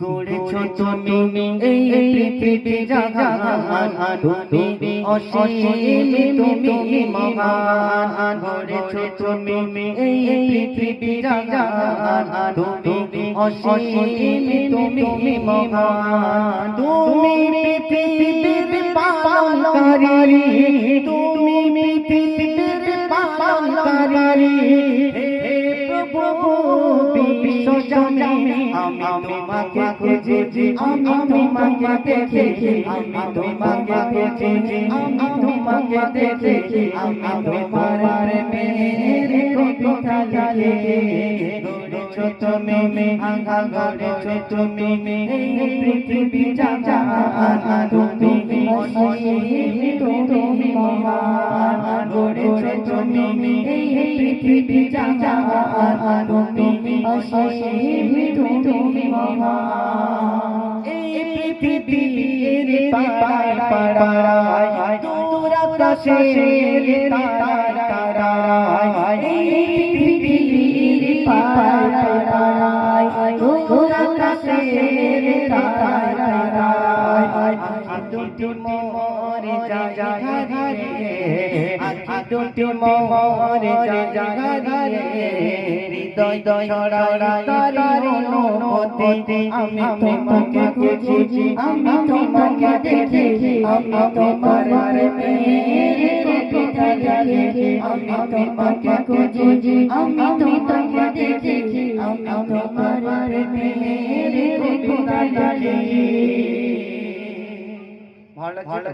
গড়েছ তুমি এই পৃথিবী জাগান তুমি অসীম তুমি মহান। গড়েছ তুমি এই পৃথিবী জাগান তুমি অসীম তুমি মহান। তুমি পৃথিবীর পালনকারী। তুমি পৃথিবীর পালনকারী। আমি তোমাকে খুঁজেছি আমি তোমাকে দেখেছি আমি তোমাকে খুঁজেছি আমি তোমাকে দেখেছি আমি তোমার প্রেমের কবিতা লিখেছি গড়েছ তুমি আঙ্গা গড়েছ তুমি এই পৃথিবী জাগান তুমি অসীম তুমি মহান তুমি এই পৃথিবী জাগান তুমি অসীম তুমি মহান। এই পৃথিবীর পাড়ায় পাড়ায় দূর আকাশের তারা তারায়। এই পৃথিবীর পাড়ায় পাড়ায় দূর আকাশের তারা তারায়। দুটি মোরে জাগারে দুটি মোরে জাগারে হৃদয় ছড়াড়া তার অনুমতি আমি তোমাকে খুঁজেছি, আমি তোমাকে দেখেছি। আমি তোমার আমি তোমাকে খুঁজেছি, আমি তোমাকে দেখেছি? আমি তোমার ভালো